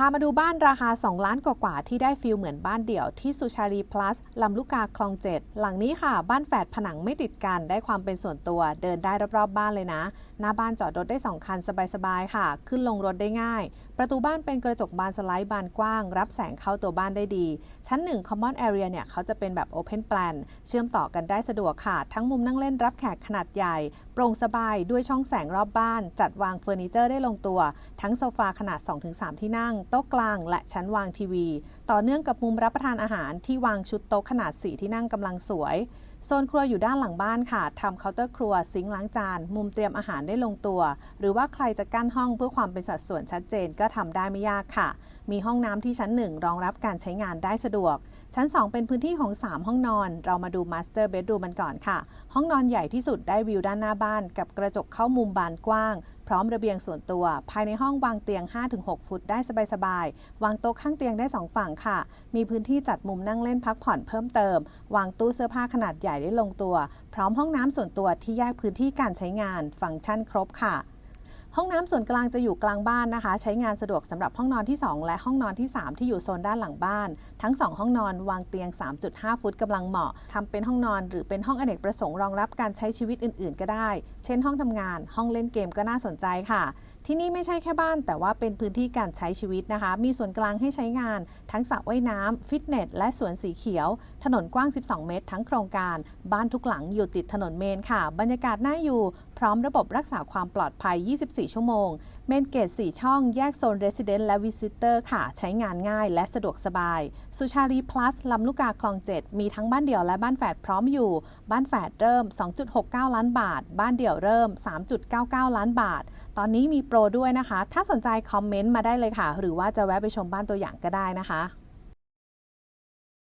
พามาดูบ้านราคา 2 ล้านกว่าๆที่ได้ฟิลเหมือนบ้านเดี่ยวที่สุชารีพลัสลำลูกกาคลองเจ็ดหลังนี้ค่ะ บ้านแฝดผนังไม่ติดกันได้ความเป็นส่วนตัว เดินได้รอบๆบ้านเลยนะ หน้าบ้านจอดรถได้ 2 คันสบายๆค่ะ ขึ้นลงรถได้ง่าย ประตูบ้านเป็นกระจกบานสไลด์บานกว้าง รับแสงเข้าตัวบ้านได้ดี ชั้น 1 Common Area เนี่ยเขาจะเป็นแบบ Open Plan เชื่อมต่อกันได้สะดวกค่ะ ทั้งมุมนั่งเล่นรับแขกขนาดใหญ่โปร่งสบายด้วยช่องแสงรอบบ้าน จัดวางเฟอร์นิเจอร์ได้ลงตัว ทั้งโซฟาขนาด 2-3 ที่นั่งโต๊ะกลางและชั้นวางทีวี ต่อเนื่องกับมุมรับประทานอาหารที่วางชุดโต๊ะขนาด 4 ที่นั่งกำลังสวยโซนครัวอยู่ด้านหลังบ้านค่ะทำเคาน์เตอร์ครัวซิงค์ล้างจาน มุมเตรียมอาหารได้ลงตัว หรือว่าใครจะกั้นห้องเพื่อความเป็นสัดส่วนชัดเจนก็ทำได้ไม่ยากค่ะ มีห้องน้ำที่ชั้น 1 รองรับการใช้งานได้สะดวก ชั้น 2 เป็นพื้นที่ของ 3 ห้องนอน เรามาดูมาสเตอร์เบดรูมมันก่อนค่ะ ห้องนอนใหญ่ที่สุดได้วิวด้านหน้าบ้าน กับกระจกเข้ามุมบานกว้าง พร้อมระเบียงส่วนตัว ภายในห้องวางเตียง 5-6 ฟุตได้สบายๆวางโต๊ะข้างเตียงได้ 2 ฝั่งค่ะ มีพื้นที่จัดมุมนั่งเล่นพักผ่อนเพิ่มเติม วางตู้เสื้อผ้าขนาดใหญ่ได้ลงตัว พร้อมห้องน้ำส่วนตัวที่แยกพื้นที่การใช้งาน ฟังก์ชันครบค่ะ ห้องน้ำส่วนกลางจะอยู่กลางบ้านนะคะ ใช้งานสะดวกสำหรับห้องนอนที่ 2 และห้องนอนที่ 3 ที่อยู่โซนด้านหลังบ้าน ทั้ง 2 ห้องนอนวางเตียง 3.5 ฟุตกำลังเหมาะทำเป็นห้องนอน หรือเป็นห้องอเนกประสงค์รองรับการใช้ชีวิตอื่น ๆ ก็ได้ เช่น ห้องทำงาน ห้องเล่นเกมก็น่าสนใจค่ะ ที่นี่ไม่ใช่แค่บ้าน แต่ว่าเป็นพื้นที่การใช้ชีวิตนะคะ มีส่วนกลางให้ใช้งาน ทั้งสระว่ายน้ำฟิตเนส และสวนสีเขียว ถนนกว้าง 12 เมตร ทั้งโครงการ บ้านทุกหลังอยู่ติดถนนเมนค่ะ บรรยากาศน่าอยู่ พร้อมระบบรักษาความปลอดภัย 24 ชั่วโมง เมนเกต 4 ช่อง แยกโซน Resident และ Visitor ค่ะ ใช้งานง่ายและสะดวกสบาย สุชารี plus ลำลูกกาคลอง 7 มีทั้งบ้านเดี่ยวและบ้านแฝดพร้อมอยู่ บ้านแฝดเริ่ม 2.69 ล้านบาท บ้านเดี่ยวเริ่ม 3.99 ล้านบาท ตอนนี้มีโปรด้วยนะคะ ถ้าสนใจคอมเมนต์มาได้เลยค่ะ หรือว่าจะแวะไปชมบ้านตัวอย่างก็ได้นะคะ